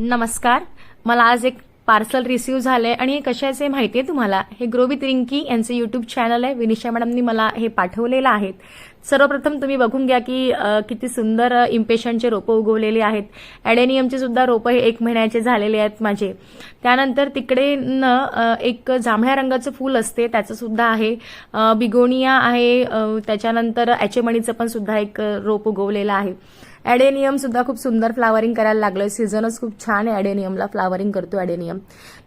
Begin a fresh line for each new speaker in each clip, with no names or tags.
नमस्कार. मला आज एक पार्सल रिसिव्ह झालंय आणि हे कशाचे माहिती आहे तुम्हाला? हे ग्रो विथ रिंकी यांचं युट्यूब चॅनल आहे. विनिशा मॅडमनी मला हे पाठवलेलं आहे. सर्वप्रथम तुम्ही बघून घ्या की किती सुंदर इम्पेशनचे रोपं उगवलेली आहेत. ॲडेनियमचे सुद्धा रोपं हे एक महिन्याचे झालेले आहेत माझे. त्यानंतर तिकडे न एक जांभळ्या रंगाचं फूल असते त्याचं सुद्धा आहे. बिगोनिया आहे त्याच्यानंतर ॲचेमणीचं पण सुद्धा एक रोप उगवलेलं आहे. ॲडेनियम सुद्धा खूप सुंदर फ्लावरिंग करायला लागलं सीझनच खूप छान आहे ॲडेनियमला फ्लावरिंग करतो ॲडेनियम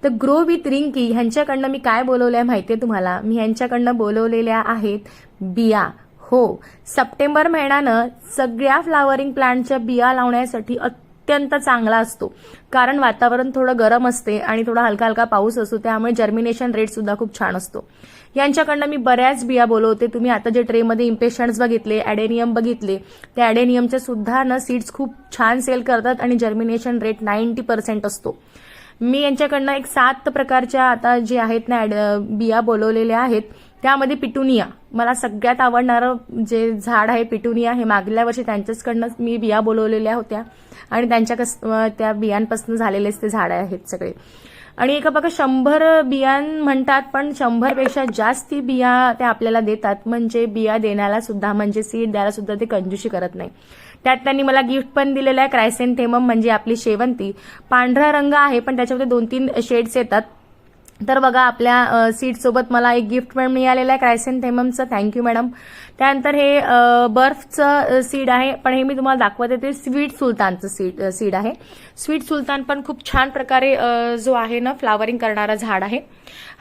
तर ग्रो विथ रिंकी ह्यांच्याकडनं मी काय बोलवलं आहे माहिती आहे तुम्हाला? मी ह्यांच्याकडनं बोलवलेल्या आहेत बिया. हो सप्टेंबर महिन्यानं सगळ्या फ्लावरिंग प्लांटच्या बिया लावण्यासाठी अत्यंत चांगला असतो. कारण वातावरण थोडं गरम असते आणि थोडा हलका हलका पाऊस असतो त्यामुळे जर्मिनेशन रेट सुद्धा खूप छान असतो. यांच्याकडनं मी बऱ्याच बिया बोलवते. तुम्ही आता जे ट्रेमध्ये इम्पेशन्स बघितले ॲडेनियम बघितले त्या ॲडेनियमचे सुद्धा ना सीड्स खूप छान सेल करतात आणि जर्मिनेशन रेट नाईन्टी पर्सेंट असतो. मी यांच्याकडनं एक सात प्रकारच्या आता जे आहेत ना ॲड- बिया बोलवलेल्या आहेत. त्यामध्ये पिटुनिया मला सगळ्यात आवडणारं जे झाड आहे पिटुनिया हे मागल्या वर्षी त्यांच्याचकडनं मी बिया बोलवलेल्या होत्या. आणि त्यांच्या कस त्या बियांपासून झालेलेच ते झाडं आहेत सगळे. आणि एका बघा शंभर बियां म्हणतात पण शंभरपेक्षा जास्ती बिया त्या आपल्याला देतात. म्हणजे बिया देण्याला सुद्धा म्हणजे सीड द्यायला सुद्धा ते कंजूशी करत नाही. त्यात त्यांनी मला गिफ्ट पण दिलेलं आहे क्रायसेंथेमम म्हणजे आपली शेवंती. पांढरा रंग आहे पण त्याच्यामध्ये दोन तीन शेड्स येतात. तर बघा आपल्या सीटसोबत मला एक गिफ्ट पण मिळालेलं आहे क्रायसेंथेममचं थँक्यू मॅडम त्यानंतर हे बर्फचं सीड आहे पण हे मी तुम्हाला दाखवत येते. स्वीट सुलतानचं सीड सीड आहे. स्वीट सुलतान पण खूप छान प्रकारे जो आहे ना फ्लावरिंग करणारा झाड आहे.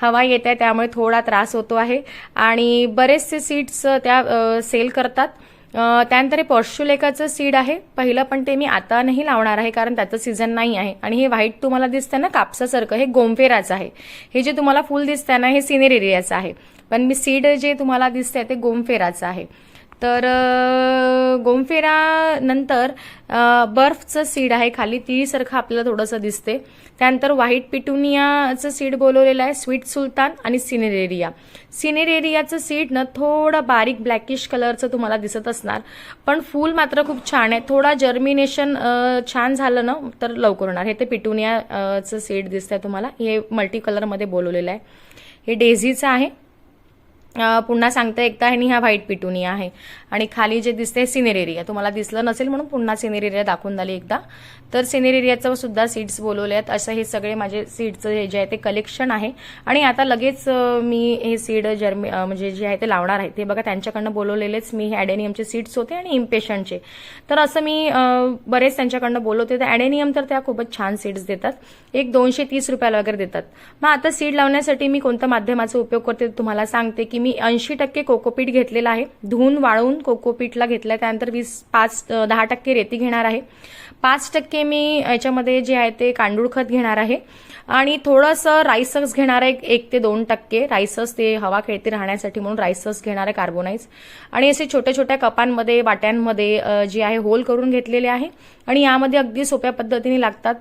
हवा येत आहे त्यामुळे थोडा त्रास होतो आहे. आणि बरेचसे सीड्स त्या सेल करतात. त्यानंतर हे पॉर्शुलेकाचं सीड आहे. पहिलं पण ते मी आता नाही लावणार आहे कारण त्याचं सीझन नाही आहे. आणि हे व्हाईट तुम्हाला दिसतं ना कापसासारखं. हे गोमफेराचं आहे. हे जे तुम्हाला फुल दिसतं ना हे सिनेरेरियाचं आहे. पण मी सीड जे तुम्हाला दिसतंय ते गोमफेराचं आहे. तर गोमफेरा नंतर बर्फचं सीड आहे खाली तिळीसारखं आपल्याला थोडंसं दिसते. त्यानंतर व्हाईट पिटुनियाचं सीड बोलवलेलं आहे स्वीट सुलतान आणि सिनेरेरिया. सिनेरेरियाचं सीड ना थोडं बारीक ब्लॅकिश कलरचं तुम्हाला दिसत असणार पण फूल मात्र खूप छान आहे. थोडा जर्मिनेशन छान झालं ना तर लवकर होणार. हे ते पिटुनियाचं सीड दिसतंय तुम्हाला. हे मल्टी कलरमध्ये बोलवलेलं आहे. हे डेझीचं आहे. पुन्हा सांगता एकदा आणि ह्या व्हाईट पिटुनी आहे. आणि खाली जे दिसते सिनेरेरिया तुम्हाला दिसलं नसेल म्हणून पुन्हा सिनेरेरिया दाखवून झाली एकदा. तर सिनेरेरियाचं सुद्धा सीड्स बोलवले आहेत. असं हे सगळे माझे सीडचं हे जे आहे ते कलेक्शन आहे. आणि आता लगेच मी हे सीड जर्मी म्हणजे जे आहे ते लावणार आहे. ते बघा त्यांच्याकडनं बोलवलेलेच मी हे ॲडेनियमचे सीड्स होते आणि इम्पेशनचे. तर असं मी बरेच त्यांच्याकडनं बोलवते. तर ॲडेनियम तर त्या खूपच छान सीड्स देतात. एक दोनशे तीस रुपयाला वगैरे देतात. मग आता सीड लावण्यासाठी मी कोणत्या माध्यमाचा उपयोग करते तुम्हाला सांगते की मी ऐंशी टक्के कोकोपीट घेतलेलं आहे. धुवून वाळवून कोकोपीटला घेतलंय. त्यानंतर वीस पाच दहा टक्के रेती घेणार आहे. पाच टक्के मी याच्यामध्ये जे आहे ते कांडूळ खत घेणार आहे. आणि थोडंसं रायसस घेणार आहे एक ते दोन टक्के. रायसस ते हवा खेळते राहण्यासाठी म्हणून रायसस घेणार आहे कार्बोनाईज आणि असे छोट्या छोट्या कपांमध्ये वाट्यांमध्ये जे आहे होल करून घेतलेले आहे. आणि यामध्ये अगदी सोप्या पद्धतीने लागतात.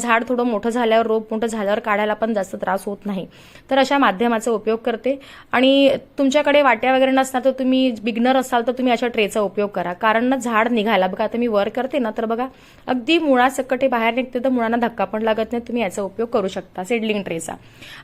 झाड थोडं मोठं झाल्यावर रोप मोठं झाल्यावर काढायला पण जास्त त्रास होत नाही. तर अशा माध्यमाचा उपयोग करते. आणि तुमच्याकडे वाट्या वगैरे नसणार तर तुम्ही बिगनर असाल तर तुम्ही अशा ट्रेचा उपयोग करा. कारण ना झाड निघायला बघा आता मी वर करते ना तर बघा अगदी मुळासकट हे बाहेर निघते तर मुळांना धक्का पण लागत नाही. तुम्ही याचा उपयोग करू शकता सीडलिंग ट्रेचा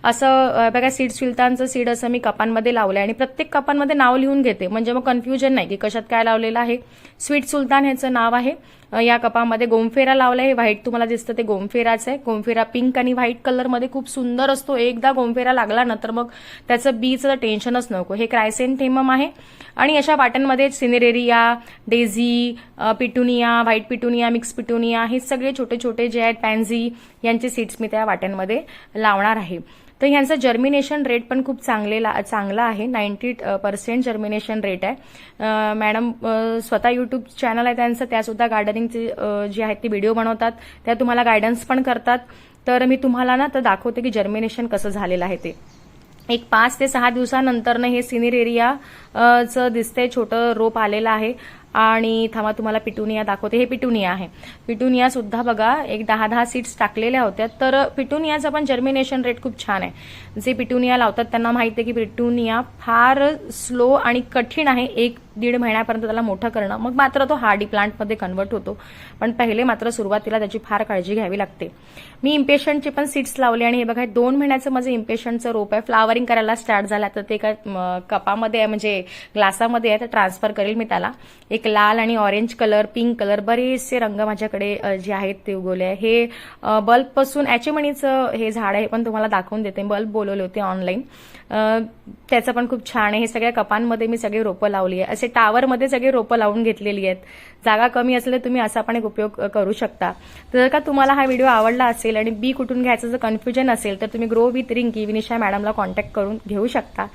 असं बघा सीड सुलतानचं सीड असं मी कपांमध्ये लावलं आणि प्रत्येक कपांमध्ये नाव लिहून घेते. म्हणजे मग कन्फ्युजन नाही की कशात काय लावलेलं आहे. स्वीट सुलतान ह्याचं नाव आहे. या कपामध्ये गोमफेरा लावलाय. हे व्हाईट तुम्हाला दिसतं ते गोमफेराचं आहे. गोमफेरा पिंक आणि व्हाईट कलरमध्ये खूप सुंदर असतो. एकदा गोमफेरा लागला ना तर मग त्याचं बीचं टेन्शनच नको. हे क्रायसेंथेमम आहे. आणि अशा वाट्यांमध्ये cineraria daisy petunia white petunia mix petunia हे सगळे छोटे छोटे जे आहेत पॅन्झी यांचे सीड्स मी त्या वाट्यांमध्ये लावणार आहे. तर ह्यांचं जर्मिनेशन रेट पण खूप चांगलेला चांगला आहे. नाईन्टी पर्सेंट जर्मिनेशन रेट आहे. मॅडम स्वतः यूट्यूब चॅनल आहे त्यांचं. त्यासुद्धा गार्डनिंगचे जे आहेत ते व्हिडिओ बनवतात. त्या तुम्हाला गायडन्स पण करतात. तर मी तुम्हाला ना तर दाखवते की जर्मिनेशन कसं झालेलं आहे ते. एक पाच ते सहा दिवसानंतरनं हे सिनिर एरियाचं दिसतंय छोटं रोप आलेलं आहे. आणि थांबा तुम्हाला पिटुनिया दाखवते. हे पिटुनिया आहे. पिटुनिया सुद्धा बघा एक दहा दहा सीट्स टाकलेल्या होत्या. तर पिटुनियाचं पण जर्मिनेशन रेट खूप छान आहे. जे पिटुनिया लावतात त्यांना माहिती आहे की पिटुनिया फार स्लो आणि कठीण आहे. एक दीड महिन्यापर्यंत त्याला मोठं करणं. मग मात्र तो हार्डी प्लांटमध्ये कन्वर्ट होतो. पण पहिले मात्र सुरुवातीला त्याची फार काळजी घ्यावी लागते. मी इम्पेशंटचे पण सीड्स लावले आणि हे बघा दोन महिन्याचं माझं इम्पेशंटचं रोप आहे. फ्लावरिंग करायला स्टार्ट झाला. तर ते काय कपामध्ये आहे म्हणजे ग्लासामध्ये आहे तर ट्रान्सफर करेल मी त्याला. एक लाल आणि ऑरेंज कलर पिंक कलर बरेचसे रंग माझ्याकडे जे आहेत ते उगवले आहे. हे बल्बपासून ॲचेमणीचं हे झाड आहे पण तुम्हाला दाखवून देते. बल्ब बोलवले होते ऑनलाईन त्याचं पण खूप छान आहे. हे सगळ्या कपांमध्ये मी सगळे रोपं लावली आहे. असे टावरमध्ये सगळे रोपं लावून घेतलेली आहेत. जागा कमी असले तुम्ही असा पण एक उपयोग करू शकता. तर जर का तुम्हाला हा व्हिडिओ आवडला असेल आणि बी कुठून घ्यायचं जर कन्फ्युजन असेल तर तुम्ही ग्रो विथ रिंकी विनिशा मॅडमला कॉन्टॅक्ट करून घेऊ शकता.